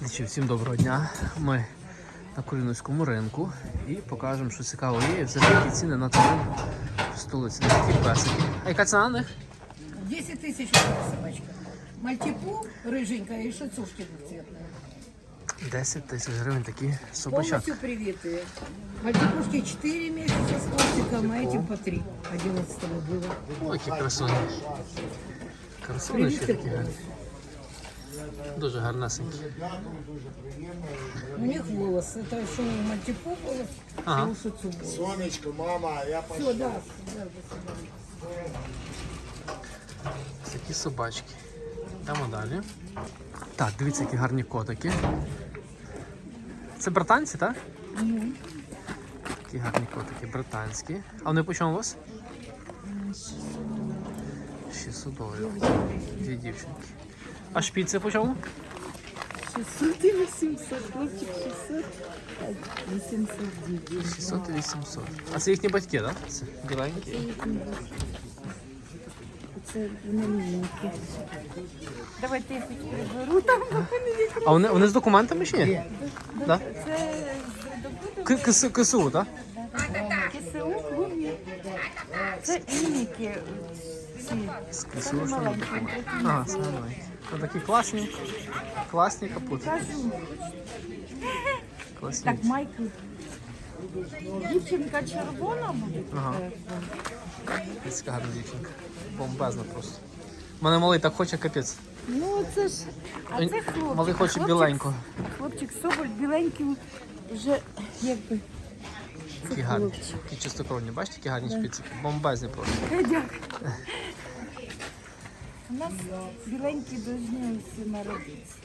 Глядачі, всім доброго дня. Ми на Кулінівському ринку і покажемо, що цікаво є. І взагалі які ціни на тварин в столиці. На такі песики. А яка ціна на них? 10 тысяч вот эта собачка. Мальтипу рыженькая и шацушки двухцветные. 10 тисяч гривень такі собачак. Полностью привитые. Мальтипушки 4 месяца с хвостиком, а этим по 3. 11 было. Ой, які красуні. Красуні ще такі гарні. Дуже гарнесенькі. У них волос. Это у мальтипу волос, Ага. волос. Сонечко, мама, я пошел. Все, да, Такі собачки. Йдемо далі. Так, дивіться, які гарні котики. Це британці, так? Такі гарні котики, британські. А вони по чому у вас? 600 доларів. Дві дівчинки. А шпіци по чому? 600 и 800, хлопчик 600, а 809. 600 і 800. А це їхні батьки, так? Це біленькі. Це вони. Давайте я хоч приберу там. А вони, вони з документами чи ні? Да? Це К- КС, КСУ, так? КСУ клубні. Це ініки. Ці. З КСУ, що вони? Ага, саме маленькі. Ну, такі класні. Класні капути. Класні. так, Майкл. Дівчинка червона буде. Ага. Це гарна дівчинка. Бомбезна просто. У мене малий так хоче капець. Ну, це ж. А це хлопчик. Малий хоче Хлопчик- біленького. Хлопчик Соболь біленький вже якби. Такі гарні. Такі чистокровні. Бачите, які гарні шпицики? Бомбезні просто. Дякую. У нас біленькі повинні всі народитися.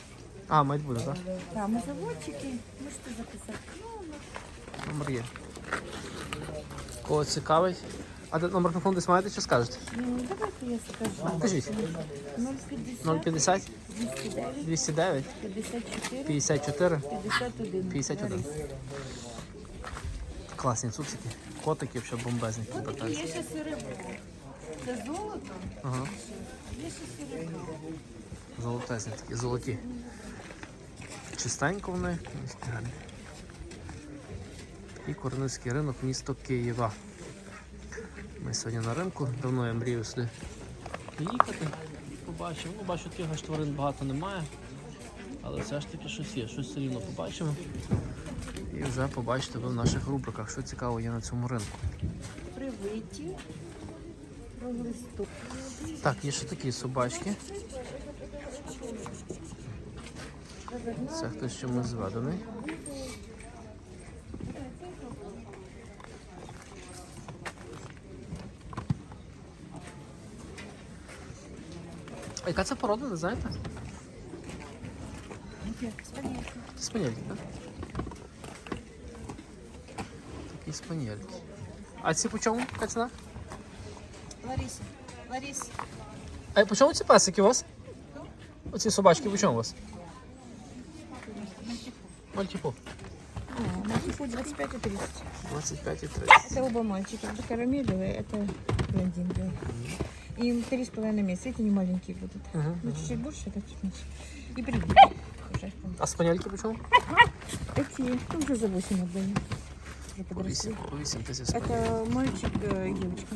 А, мать буде, так? Там заводчики, можете записати. Ну, Номер є. Кого цікавить? А де номер телефону десь маєте чи скажете? ну, давайте я скажу. Кажіть. 050 050 209 209 54 54 51. 51. Класні цуцики. Котики взагалі бомбезні. Такі є ще серебро. Це золото, Ага. Золотезні такі, золоті. Чистенько вони. І Корницький ринок, місто Києва. Ми сьогодні на ринку, давно я мрію сюди їхати. Побачимо. Ну, бачу, аж тварин багато немає. Але все ж таки щось є, щось все рівно побачимо. І вже побачите ви в наших рубриках, що цікаво є на цьому ринку. Привиті. Так, є ще такі собачки. Це хтось чомусь зведений. А яка це порода, не знаєте? Спанельки, так? Такі спанельки. А ці по чому? Яка ціна? Лариса, Лариса. А по чому ці песики у вас? Оці собачки по чому у вас? Мальтіпу. Мальчику 25 и 30. 25 и 30. Это оба мальчика. Это карамелевые, это блондинки. Им три с половиной месяца. Эти не маленькие будут. Мгм, Ну, чуть-чуть больше, это чуть меньше. И привиты. Уже. А спанельки по чому? Эти ну, уже за 8 отдаю. Уже По подросли. 8, по 8 тисяч спанель. Это мальчик э, и девочка.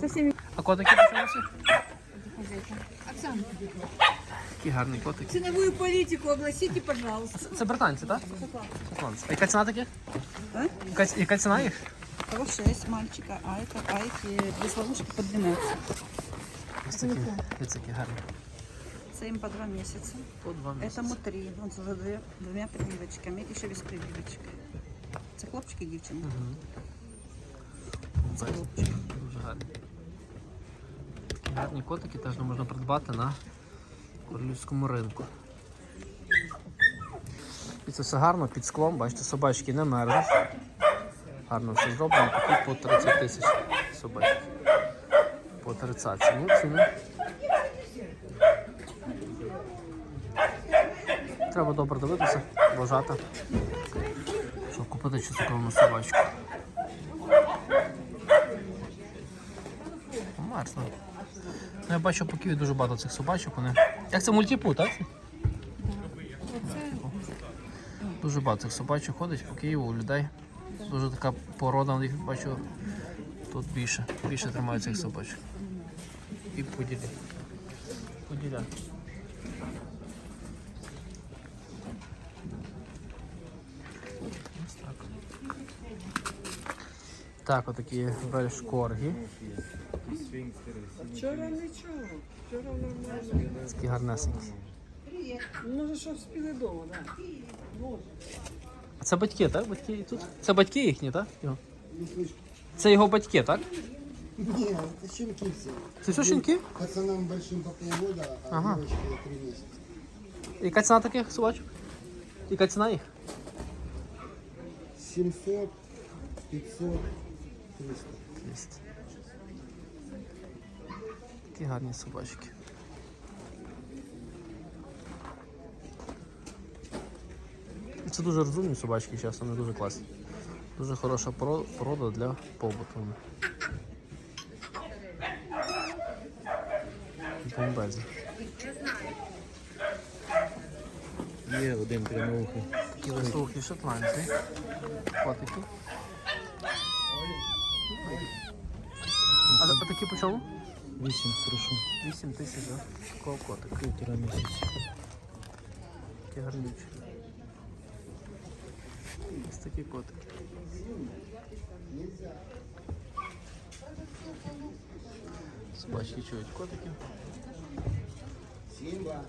Со всеми А котики по чому всі? хозяйками. Оксана, Такі гарні котики. Ценовую политику огласите, пожалуйста. Це, це британці, так? Шотландці. А яка ціна таких? Яка, яка ціна їх? Того 6 мальчика, а это а эти без ловушки по 12. Ось такі, ось такі гарні. Це им по 2 месяца. По два місяці. Этому 3. Он с уже две- двумя прививочками. Еще без прививочек. Це хлопчик і дівчинка. Бачите, Дуже гарні. Гарні котики теж можна придбати на королівському ринку. І це все гарно під склом, бачите, собачки не мерзнуть. Гарно все зроблено, такі по 30 тисяч собачки. По 30. Ну, ціни. Треба добре дивитися, вважати, щоб купити чистокровну собачку. Мерзне. Ну, я бачу по Києві дуже багато цих собачок. Вони... Як це мультипу, так? Дуже багато цих собачок ходить по Києву у людей. Дуже така порода, них бачу тут більше. Більше тримають цих собачок. І. Поділя. Ось так. Так, отакі вельшкорги. Вчора нічого, вчора нормально. Такі гарнесенькі. Може, що спіли вдома, так? А це батьки, так? Батьки і тут? Це батьки їхні, так? Його? Це його батьки, так? Не, это щенки все. Це все щенки? Пацанам большим по полгода, а Ага. девочке три месяца. Яка ціна таких собачок? Яка ціна їх? 700, 500, 300. 200. Такі гарні собачки. Це дуже розумні собачки, зараз вони дуже класні. Дуже хороша порода для побуту. Бомбезні. Є один прямоухий. Такі високі шотландці. Котики. А, а такі почали? 8, прошу. 8 тисяч за колкота. Півтора місяця. Такі гарнючі. Ось такі котики. Собачки Чуть котиків. Сімба.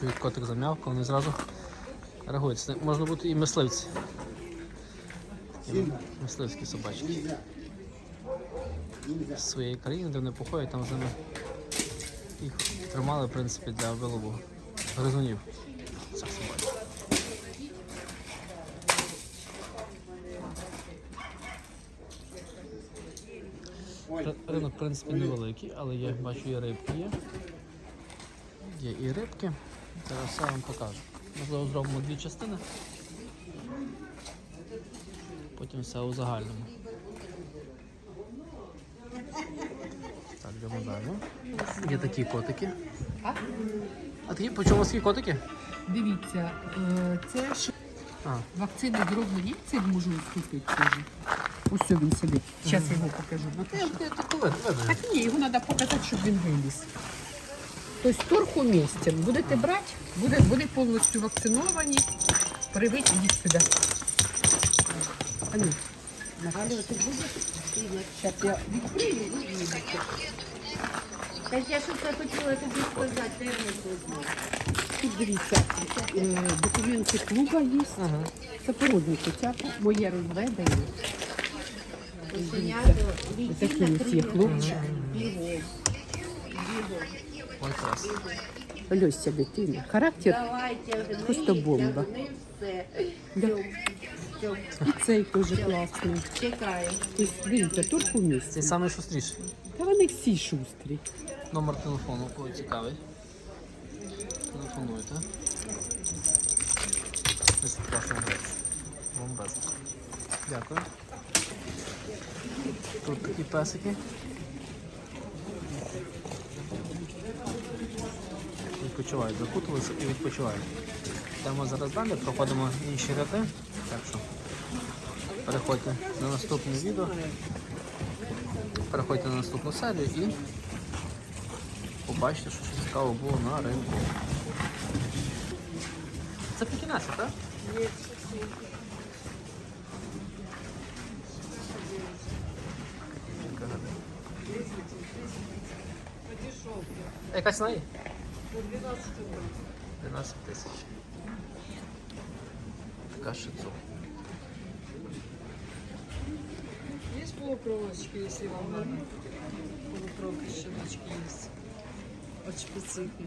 Чують котик замявка, вони зразу реагують. Можна бути і мисливці. І мисливські собачки. З своєї країни, де вони походять, там з ними їх тримали, в принципі, для вилову гризунів. Цих собачок. Ринок, в принципі, невеликий, але я бачу і рибки є. Є і рибки. Зараз все вам покажу. Можливо, зробимо дві частини. Потім все у загальному. Так, йдемо далі. Є такі котики. А такі по чому котики? Дивіться, е, це ж А. вакцини зроблені. Це можу вступити теж. Ось він сидить. Зараз я його покажу. Ну ти, ти, ти коли? Видно. Так ні, його треба показати, щоб він виліз. Тобто торг умістен. Будете брати, буде, буде повністю вакциновані. Привить, ідіть сюди. Алло. Алло, ти будеш? Зараз я відкрию і вийдете. Так я щось хотіла тобі сказати, я не знаю. Тут дивіться, е, клуба є. Це породні котята, моє розведення. Ось такі ось є хлопчик. Клас. Льося дитина. Характер Давайте, Просто бомба. Да. І цей теж класний. Чекаю. Тобто, дивіться, торг у місці. Цей самий шустріший. Та вони всі шустрі. Номер телефону, кого цікавить. Телефонуйте. Ось класна речі. Бомбезно. Дякую. Тут такі песики. Відпочивають, закутилися і відпочивають. Йдемо зараз далі, проходимо інші ряди. Так що переходьте на наступне відео. Переходьте на наступну серію і побачите, що щось цікаво було на ринку. Це пекінеси, так? Яка ціна є? 12 тисяч. Така шицу. Есть полукровочки, если вам надо? Полукровки есть. От шпицихи.